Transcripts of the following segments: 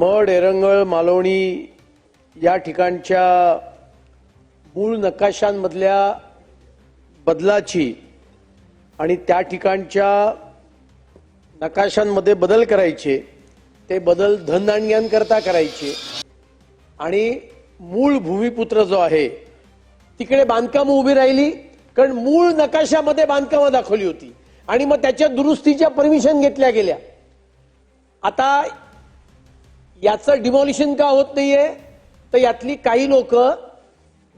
Mud एरंगळ Malvani या ठिकाणच्या मूळ नकाशांमधल्या बदलाची आणि त्या ठिकाणच्या नकाशांमध्ये बदल करायचे ते बदल धनदांडग्यांकरता करायचे. आणि मूळ भूमिपुत्र जो आहे तिकडे बांधकामं उभी राहिली कारण मूळ नकाशामध्ये बांधकामं दाखवली होती. आणि मग त्याच्या दुरुस्तीच्या परमिशन घेतल्या गेल्या. आता याचं डिमॉलिशन का होत नाहीये? तर यातली काही लोक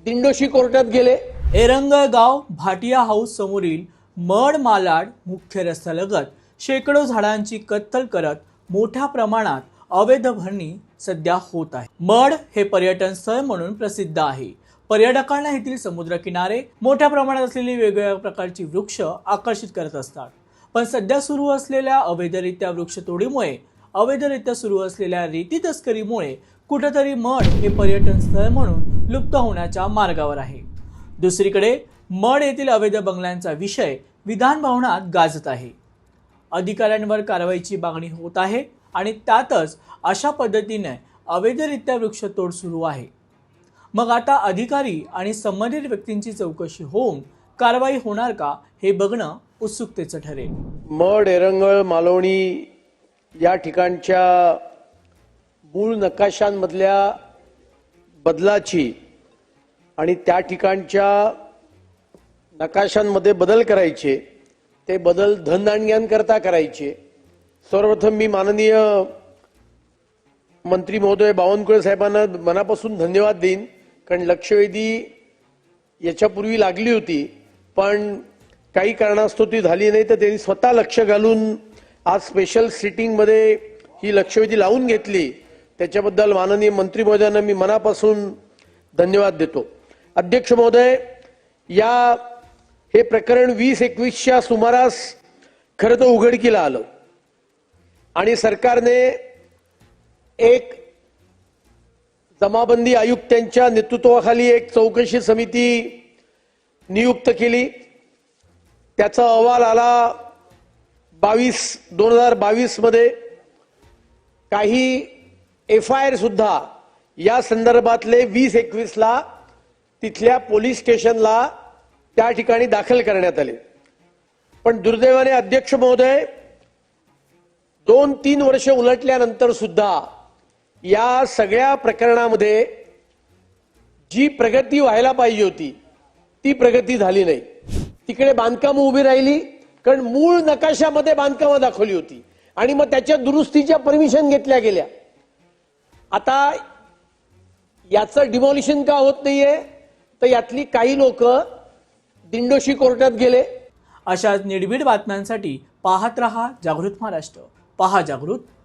दिंडोशी कोर्टात गेले. एरंगळगाव भाटिया हाऊस समोरील मड मालाड मुख्य रस्त्यालगत शेकडो झाडांची कत्तल करत मोठ्या प्रमाणात अवैध भरणी सध्या होत आहे. मड हे पर्यटन स्थळ म्हणून प्रसिद्ध आहे. पर्यटकांना येथील समुद्रकिनारे मोठ्या प्रमाणात असलेली वेगवेगळ्या प्रकारची वृक्ष आकर्षित करत असतात. पण सध्या सुरू असलेल्या अवैधरित्या वृक्षतोडीमुळे अवैधरित्या सुरू असलेल्या रेती तस्करीमुळे कुठेतरी मड हे पर्यटन स्थळ म्हणून लुप्त होण्याच्या मार्गावर आहे. दुसरीकडे मड येथील अवैध बंगल्यांचा विषय विधान भवनात गाजत आहे. अधिकाऱ्यांवर कारवाईची मागणी होत आहे आणि त्यातच अशा पद्धतीने अवैधरित्या वृक्षतोड सुरू आहे. मग आता अधिकारी आणि संबंधित व्यक्तींची चौकशी होऊन कारवाई होणार का हे बघणं उत्सुकतेचं ठरेल. मड एरंगळ मालवणी या ठिकाणच्या मूळ नकाशांमधल्या बदलाची आणि त्या ठिकाणच्या नकाशांमध्ये बदल करायचे ते बदल धनदांडग्यांकरता करायचे. सर्वप्रथम मी माननीय मंत्री महोदय बावनकुळे साहेबांना मनापासून धन्यवाद देईन कारण लक्षवेधी याच्यापूर्वी लागली होती पण काही कारणास्तव ती झाली नाही तर त्यांनी स्वतः लक्ष घालून आज स्पेशल सिटिंगमध्ये ही लक्षवेधी लावून घेतली. त्याच्याबद्दल माननीय मंत्री महोदयांना मी मनापासून धन्यवाद देतो. अध्यक्ष महोदय या हे प्रकरण वीस एकवीसच्या सुमारास खरं तर उघडकीला आलं. आणि सरकारने एक जमाबंदी आयुक्तांच्या नेतृत्वाखाली एक चौकशी समिती नियुक्त केली. त्याचा अहवाल आला बावीस दोन हजार बावीसमध्ये काही एफ आय आर सुद्धा या संदर्भातले वीस एकवीसला तिथल्या पोलीस स्टेशनला त्या ठिकाणी दाखल करण्यात आले. पण दुर्दैवाने अध्यक्ष महोदय दोन तीन वर्ष उलटल्यानंतर सुद्धा या सगळ्या प्रकरणामध्ये जी प्रगती व्हायला पाहिजे होती ती प्रगती झाली नाही. तिकडे बांधकामं उभी राहिली कारण मूळ नकाशामध्ये बांधकामं दाखवली होती. आणि मग त्याच्या दुरुस्तीच्या परमिशन घेतल्या गेल्या. आता याचं डिमॉलिशन का होत नाहीये? तर यातली काही लोक दिंडोशी कोर्टात गेले. अशाच निर्भीड बातम्यांसाठी पाहत रहा जागृत महाराष्ट्र. पहा जागृत